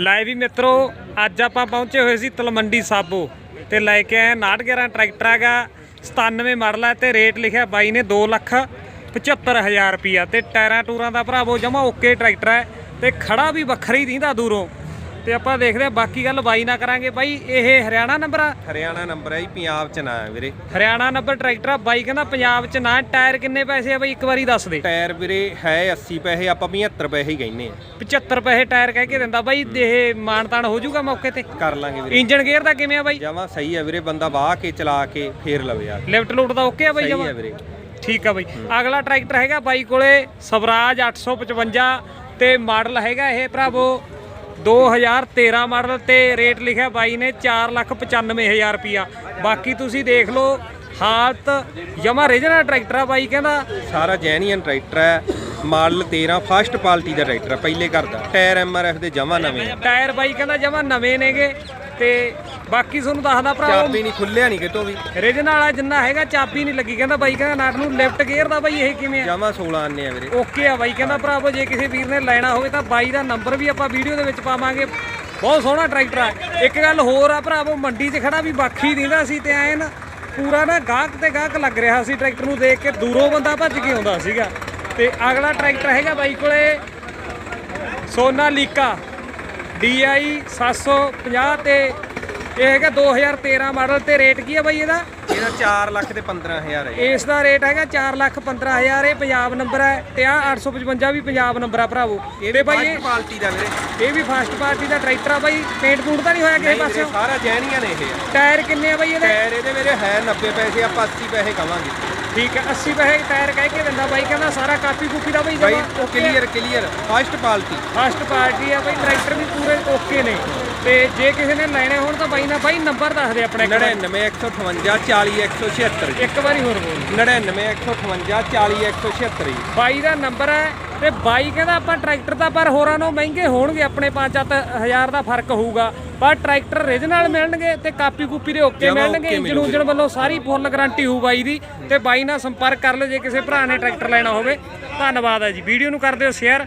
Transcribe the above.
ਲੈ ਵੀ ਮਿੱਤਰੋ, ਅੱਜ ਆਪਾਂ ਪਹੁੰਚੇ ਹੋਏ ਸੀ ਤਲਮੰਡੀ ਸਾਬੋ ਤੇ ਲੈ ਕੇ ਆਏ 911 ਟਰੈਕਟਰ ਹੈਗਾ 97 ਮਾਡਲ ਹੈ ਤੇ ਰੇਟ ਲਿਖਿਆ ਬਾਈ ਨੇ 2 ਲੱਖ 75000 ਰੁਪਿਆ ਤੇ ਟਾਇਰਾਂ ਟੂਰਾਂ ਦਾ ਭਰਾਵੋ ਜਮਾ ਓਕੇ ਟਰੈਕਟਰ ਹੈ ਤੇ ਖੜਾ ਵੀ ਵੱਖਰਾ ਹੀ ਦਿੰਦਾ ਦੂਰੋਂ। ਤੇ ਆਪਾਂ ਦੇਖਦੇ ਹਾਂ ਬਾਕੀ ਗੱਲ ਬਾਈ ਨਾ ਕਰਾਂਗੇ। ਬਾਈ ਇਹ ਹਰਿਆਣਾ ਨੰਬਰ ਆ? ਹਰਿਆਣਾ ਨੰਬਰ ਹੈ ਜੀ ਪੰਜਾਬ ਚ ਨਾ ਹੈ ਵੀਰੇ। ਹਰਿਆਣਾ ਨੰਬਰ ਟਰੈਕਟਰ ਆ। ਬਾਈ ਕਹਿੰਦਾ ਪੰਜਾਬ ਚ ਨਾ ਟਾਇਰ ਕਿੰਨੇ ਪੈਸੇ ਆ ਬਾਈ? ਇੱਕ ਵਾਰੀ ਦੱਸ ਦੇ। ਟਾਇਰ ਵੀਰੇ ਹੈ 80 ਪੈਸੇ ਆਪਾਂ 75 ਪੈਸੇ ਹੀ ਕਹਿੰਨੇ ਆ। 75 ਪੈਸੇ ਟਾਇਰ ਕਹਿ ਕੇ ਦਿੰਦਾ। ਬਾਈ ਇਹ ਮਾਨਤਾਨ ਹੋ ਜਾਊਗਾ ਮੌਕੇ ਤੇ? ਕਰ ਲਾਂਗੇ ਵੀਰੇ। ਇੰਜਨ ਗੇਅਰ ਦਾ ਕਿਵੇਂ ਆ ਬਾਈ? ਜਮਾ ਸਹੀ ਹੈ ਵੀਰੇ ਬੰਦਾ ਵਾਹ ਕੇ ਚਲਾ ਕੇ ਫੇਰ ਲਵੇ ਆ। ਲਿਫਟ ਲੂਟ ਦਾ ਓਕੇ ਆ ਬਾਈ ਸਹੀ ਜਮਾ? ਵੀਰੇ। ਠੀਕ ਆ ਬਾਈ। ਅਗਲਾ ਟਰੈਕਟਰ ਹੈਗਾ ਬਾਈ ਕੋਲੇ ਸਵਰਾਜ 855 ਤੇ ਮਾਡਲ ਹੈਗਾ ਇਹ ਭਰਾਵੋ। 2013 ਮਾਡਲ ਤੇ ਰੇਟ ਲਿਖਿਆ ਬਾਈ ਨੇ 495000 ਰੁਪਿਆ ਬਾਕੀ ਤੁਸੀਂ ਦੇਖ ਲਓ ਹਾਲਤ ਜਮਾ ਰੀਜਨਲ ਟਰੈਕਟਰ ਆ ਬਾਈ ਕਹਿੰਦਾ ਸਾਰਾ ਜੈਨੀਅਨ ਟਰੈਕਟਰ ਹੈ। ਮਾਡਲ 13 ਫਸਟ ਪਾਲਟੀ ਦਾ ਟਰੈਕਟਰ ਹੈ ਪਹਿਲੇ ਘਰ ਦਾ। ਟਾਇਰ ਐਮਆਰਐਫ ਦੇ ਜਮਾ ਨਵੇਂ ਆ। ਟਾਇਰ ਬਾਈ ਕਹਿੰਦਾ ਜਮਾ ਨਵੇਂ ਨੇਗੇ ਤੇ ਬਾਕੀ ਤੁਹਾਨੂੰ ਦੱਸਦਾ ਭਰਾਵੋ ਚਾਬੀ ਨਹੀਂ ਖੁੱਲਿਆ ਨਹੀਂ ਕਿਤੋਂ ਵੀ। ਰੀਜਨਲ ਵਾਲਾ ਜਿੰਨਾ ਹੈਗਾ ਚਾਬੀ ਨਹੀਂ ਲੱਗੀ। ਕਹਿੰਦਾ ਬਾਈ ਕਹਿੰਦਾ ਨਾਟ ਨੂੰ ਲੈਫਟ ਗੇਅਰ ਦਾ ਬਾਈ ਇਹ ਕਿਵੇਂ ਆ? ਜਮਾ 16 ਆਨੇ ਆ ਵੀਰੇ। ਓਕੇ ਆ ਬਾਈ ਕਹਿੰਦਾ ਭਰਾਵੋ ਜੇ ਕਿਸੇ ਵੀਰ ਨੇ ਲੈਣਾ ਹੋਵੇ ਤਾਂ ਬਾਈ ਦਾ ਨੰਬਰ ਵੀ ਆਪਾਂ ਵੀਡੀਓ ਦੇ ਵਿੱਚ ਪਾਵਾਂਗੇ। ਬਹੁਤ ਸੋਹਣਾ ਟਰੈਕਟਰ ਆ। ਇੱਕ ਗੱਲ ਹੋਰ ਆ ਭਰਾਵੋ ਮੰਡੀ 'ਚ ਖੜਾ ਵੀ ਬਾਖੀ ਦਿੰਦਾ ਸੀ ਤੇ ਐਨ ਪੂਰਾ ਨਾ ਗਾਹਕ ਤੇ ਗਾਹਕ ਲੱਗ ਰਿਹਾ ਸੀ ਟਰੈਕਟਰ ਨੂੰ ਦੇਖ ਕੇ। ਦੂਰੋਂ ਬੰਦਾ ਭੱਜ ਕੇ ਆਉਂਦਾ ਸੀਗਾ। ਤੇ ਅਗਲਾ ਟਰੈਕਟਰ ਹੈਗਾ ਬਾਈ ਕੋਲੇ ਸੋਨਾਲੀਕਾ DI 750 ਤੇ ਇਹ ਹੈਗਾ 2013 ਮਾਡਲ ਤੇ ਰੇਟ ਕੀ ਹੈ ਬਾਈ ਇਹਦਾ? ਇਹਦਾ 4 ਲੱਖ ਤੇ 15000 ਹੈ। ਇਸ ਦਾ ਰੇਟ ਹੈਗਾ 4 ਲੱਖ 15000 ਇਹ ਪੰਜਾਬ ਨੰਬਰ ਹੈ ਤੇ ਆ 855 ਵੀ ਪੰਜਾਬ ਨੰਬਰ ਆ ਭਰਾਵੋ। ਇਹ ਤੇ ਬਾਈ ਫਸਟ ਪਾਲਟੀ ਦਾ ਵੀਰੇ। ਇਹ ਇਹ ਵੀ ਫਸਟ ਪਾਰਟੀ ਦਾ ਟਰੈਕਟਰ ਆ ਬਾਈ। ਪੇਂਟ ਪੂੰਟ ਤਾਂ ਨਹੀਂ ਹੋਇਆ ਕਿਸੇ ਪਾਸਿਓਂ? ਸਾਰਾ ਜੈਨੀਅਨ ਇਹ। ਹੈ ਟਾਇਰ ਕਿੰਨੇ ਆ ਬਾਈ ਇਹਦੇ? ਟਾਇਰ ਇਹਦੇ ਮੇਰੇ ਹੈ 90 ਪੈਸੇ ਆਪਾਂ 80 ਪੈਸੇ ਕਵਾਂਗੇ। ਠੀਕ ਹੈ 80 ਪੈਸੇ ਟਾਇਰ ਕਹਿ ਕੇ ਦਿੰਦਾ ਬਾਈ ਕਹਿੰਦਾ ਸਾਰਾ ਕਾਪੀ ਕੂਪੀ ਦਾ ਬਾਈ ਬਾਈ ਜਮਾ। Clear clear first party first party ਆ ਬਾਈ ਟਰੈਕਟਰ ਵੀ ਓਕੇ ਨੇ। ਤੇ ਜੇ ਕਿਸੇ ਨੇ ਲੈਣੇ ਹੋਣ ਤਾਂ ਬਾਈ ਨਾ ਬਾਈ ਨੰਬਰ ਦੱਸ ਦੇ ਆਪਣਾ ਇੱਕ ਵਾਰੀ। 99 158 40 176 ਜੀ। ਇੱਕ ਵਾਰੀ ਹੋਰ ਬੋਲ। 99 158 40 176 ਜੀ। ਬਾਈ ਦਾ ਨੰਬਰ ਹੈ ਤੇ ਬਾਈ ਕਹਿੰਦਾ ਆਪਾਂ ਟਰੈਕਟਰ ਤਾਂ ਪਰ ਹੋਰਾਂ ਨੂੰ ਮਹਿੰਗੇ ਹੋਣਗੇ ਆਪਣੇ 5-7000 ਦਾ ਫ਼ਰਕ ਹੋਊਗਾ। ਪਰ ਟਰੈਕਟਰ ਰੀਜਨਲ ਮਿਲਣਗੇ ਤੇ ਕਾਪੀ ਕੂਪੀ ਦੇ ਓਕੇ ਮਿਲਣਗੇ ਇੰਜਨ ਉਂਜਨ ਵੱਲੋਂ ਸਾਰੀ ਫੁੱਲ ਗਾਰੰਟੀ ਹੋਊ ਬਾਈ ਦੀ। ਤੇ ਬਾਈ ਨਾਲ ਸੰਪਰਕ ਕਰ ਲਓ ਜੇ ਕਿਸੇ ਭਰਾ ਨੇ ਟਰੈਕਟਰ ਲੈਣਾ ਹੋਵੇ। ਧੰਨਵਾਦ ਹੈ ਜੀ। ਵੀਡੀਓ ਨੂੰ ਕਰ ਦਿਓ ਸ਼ੇਅਰ